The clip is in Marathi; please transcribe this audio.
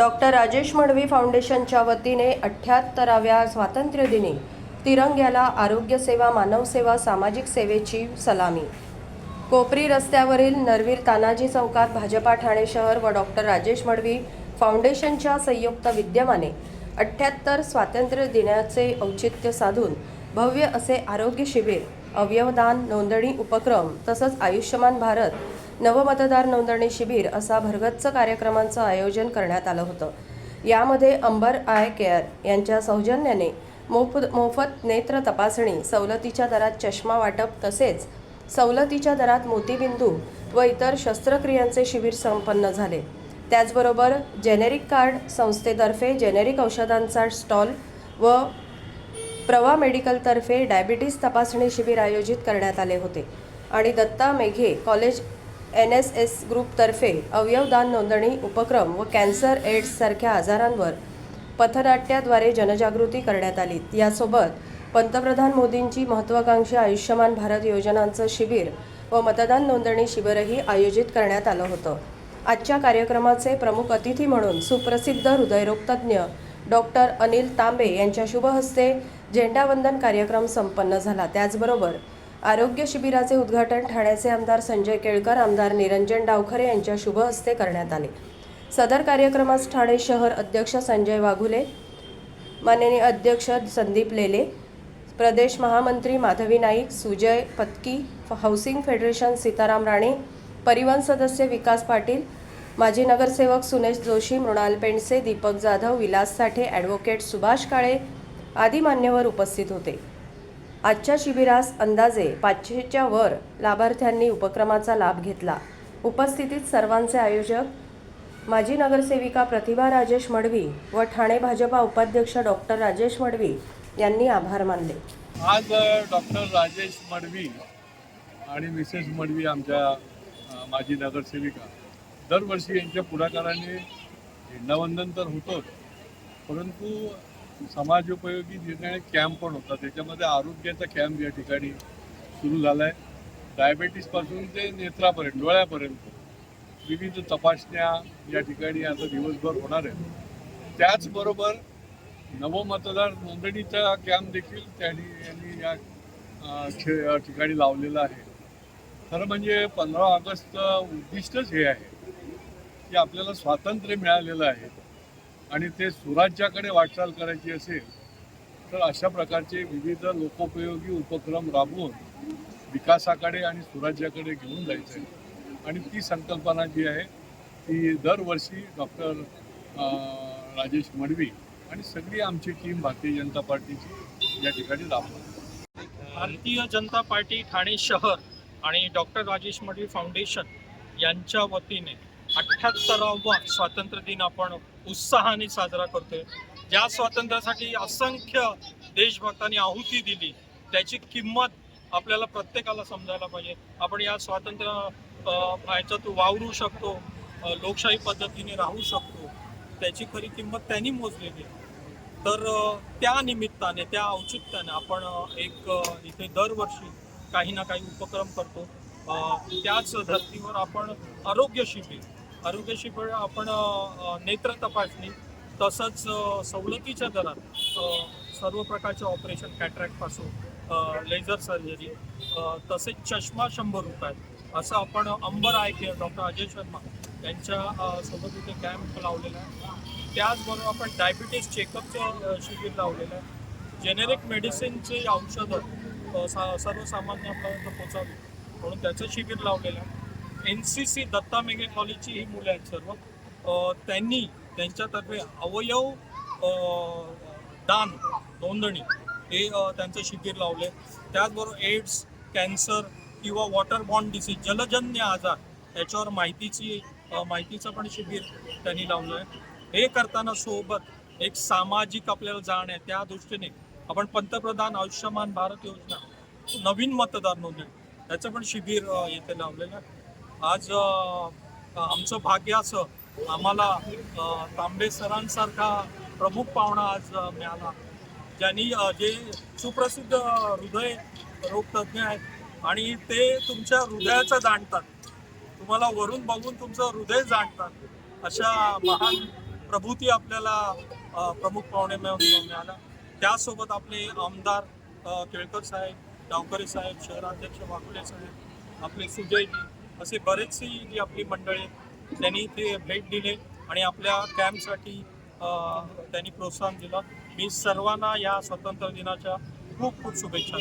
डॉक्टर राजेश मडवी फाउंडेशनच्या वतीने अठ्ठ्याहत्तराव्या स्वातंत्र्यदिनी तिरंग्याला आरोग्यसेवा मानवसेवा सामाजिक सेवेची सलामी. कोपरी रस्त्यावरील नरवीर तानाजी चौकात भाजपा ठाणे शहर व डॉक्टर राजेश मडवी फाउंडेशनच्या संयुक्त विद्यमाने अठ्ठ्याहत्तर स्वातंत्र्य दिनाचे औचित्य साधून भव्य असे आरोग्य शिबिर अवयवदान नोंदणी उपक्रम तसंच आयुष्यमान भारत नवमतदार नोंदणी शिबिर असा भरगच्च कार्यक्रमांचं आयोजन करण्यात आलं होतं. यामध्ये अंबर आय केअर यांच्या सौजन्याने मोफ मोफत नेत्र तपासणी सवलतीच्या दरात चष्मा वाटप तसेच सवलतीच्या दरात मोतीबिंदू व इतर शस्त्रक्रियांचे शिबिर संपन्न झाले. त्याचबरोबर जेनेरिक कार्ड संस्थेतर्फे जेनेरिक औषधांचा स्टॉल व प्रवा मेडिकलतर्फे डायबिटीस तपासणी शिबिर आयोजित करण्यात आले होते. आणि Datta Meghe college N S S ग्रुपतर्फे अवयवदान नोंदणी उपक्रम व कॅन्सर एड्ससारख्या आजारांवर पथनाट्याद्वारे जनजागृती करण्यात आली. यासोबत पंतप्रधान मोदींची महत्त्वाकांक्षी आयुष्यमान भारत योजनांचं शिबिर व मतदान नोंदणी शिबिरही आयोजित करण्यात आलं होतं. आजच्या कार्यक्रमाचे प्रमुख अतिथी म्हणून सुप्रसिद्ध हृदयरोगतज्ञ डॉक्टर अनिल तांबे यांच्या शुभहस्ते झेंडावंदन कार्यक्रम संपन्न झाला. त्याचबरोबर आरोग्य शिबिराचे उद्घाटन ठाण्याचे आमदार संजय केळकर आमदार निरंजन डावखरे यांच्या शुभहस्ते करण्यात आले. सदर कार्यक्रमास ठाणे शहर अध्यक्ष संजय वाघुले माननीय अध्यक्ष संदीप लेले प्रदेश महामंत्री माधवी नाईक सुजय पत्की हाऊसिंग फेडरेशन सीताराम राणे परिवहन सदस्य विकास पाटील माजी नगरसेवक सुनेश जोशी मृणाल पेंडसे दीपक जाधव विलास साठे ॲडव्होकेट सुभाष काळे आदी मान्यवर उपस्थित होते. आजच्या शिबिरास अंदाजे पाचशेच्या वर लाभार्थ्यांनी उपक्रमाचा लाभ घेतला. उपस्थितीत सर्वांचे आयोजक माजी नगरसेविका प्रतिभा राजेश मडवी व ठाणे भाजपा उपाध्यक्ष डॉक्टर राजेश मडवी यांनी आभार मानले. आज डॉक्टर राजेश मडवी आणि मिसेस मडवी आमच्या माजी नगरसेविका दरवर्षी यांच्या पुढाकाराने झेंडावंदन तर होतोच परंतु समाजोपयोगी निर्णय कॅम्प पण होता. त्याच्यामध्ये आरोग्याचा कॅम्प या ठिकाणी सुरू झाला आहे डायबेटीसपासून ते नेत्रापर्यंत डोळ्यापर्यंत विविध तपासण्या या ठिकाणी आता दिवसभर होणार आहेत. त्याचबरोबर नवमतदार नोंदणीचा कॅम्प देखील त्यांनी यांनी या खे- या ठिकाणी लावलेला आहे. खरं म्हणजे पंधरा ऑगस्ट उद्दिष्टच हे आहे. की आपल्याला स्वातंत्र्य मिळालेलं आहे. आणि ते सुराज्याकडे वाटचाल करायची असेल तर अशा प्रकारचे विविध लोकोपयोगी उपक्रम राबवून विकासाकडे आणि सुराज्याकडे घेऊन जायचं आहे आणि ती संकल्पना जी आहे ती दरवर्षी डॉक्टर राजेश मडवी आणि सगळी आमची टीम भारतीय जनता पार्टीची या ठिकाणी राबवते भारतीय जनता पार्टी ठाणे शहर आणि डॉक्टर राजेश मडवी फाउंडेशन यांच्या वतीने अठ्ठ्याहत्तरावा स्वातंत्र्य दिन आपण उत्साहाने साजरा करतोय. ज्या स्वातंत्र्यासाठी असंख्य देशभक्तांनी आहुती दिली. त्याची किंमत आपल्याला प्रत्येकाला समजायला पाहिजे. आपण या स्वातंत्र्य ह्याच्यात वावरू शकतो लोकशाही पद्धतीने राहू शकतो. त्याची खरी किंमत त्यांनी मोजलेली आहे. तर त्या निमित्ताने त्या औचित्याने आपण एक इथे दरवर्षी काही ना काही उपक्रम करतो. त्याच धर्तीवर आपण आरोग्य शिबिर आरोग्य शिबिर आपण नेत्र तपासणी तसंच सवलतीच्या दरात सर्व प्रकारचे ऑपरेशन कॅटरॅक्टपासून लेझर सर्जरी तसेच चष्मा शंभर रुपयात असं आपण Ambar eye care doctor Ajay Sharma यांच्या सोबत इथे कॅम्प लावलेला आहे. त्याचबरोबर आपण डायबिटीस चेकअपचं शिबिर लावलेलं आहे. जेनेरिक मेडिसिनचे औषधं सा सर्वसामान्यांपर्यंत पोचावी म्हणून त्याचं शिबिर लावलेलं आहे. N C C Datta Meghe कॉलेजची ही मुलं आहेत सर्व. त्यांनी त्यांच्यातर्फे अवयव दान नोंदणी हे त्यांचं शिबिर लावले. त्याचबरोबर एड्स कॅन्सर किंवा वॉटर बॉन्ड डिसीज जलजन्य आजार याच्यावर माहितीची माहितीचं पण शिबिर त्यांनी लावलं आहे हे करताना सोबत एक सामाजिक आपल्याला जाण आहे. त्या दृष्टीने आपण पंतप्रधान आयुष्यमान भारत योजना नवीन मतदार नोंदणी त्याचं पण शिबिर येथे लावलेलं आहे. आज आमचं भाग्य असं आम्हाला तांबे सरांसारखा प्रमुख पाहुणा आज मिळाला. ज्यांनी जे सुप्रसिद्ध हृदय रोगतज्ञ आहेत आणि ते तुमच्या हृदयाचं जाणतात. तुम्हाला वरून बघून तुमचं हृदय जाणतात. अशा महान प्रभूती आपल्याला प्रमुख पाहुणे मिळाला. त्यासोबत आपले आमदार केळकर साहेब गावकरे साहेब शहराध्यक्ष वाकुले साहेब आपले सुजयजी असे बरेचसे जी आपली मंडळी त्यांनी ते भेट दिले आणि आपल्या कॅम्पसाठी त्यांनी प्रोत्साहन दिलं. मी सर्वांना या स्वातंत्र्य दिनाच्या खूप खूप शुभेच्छा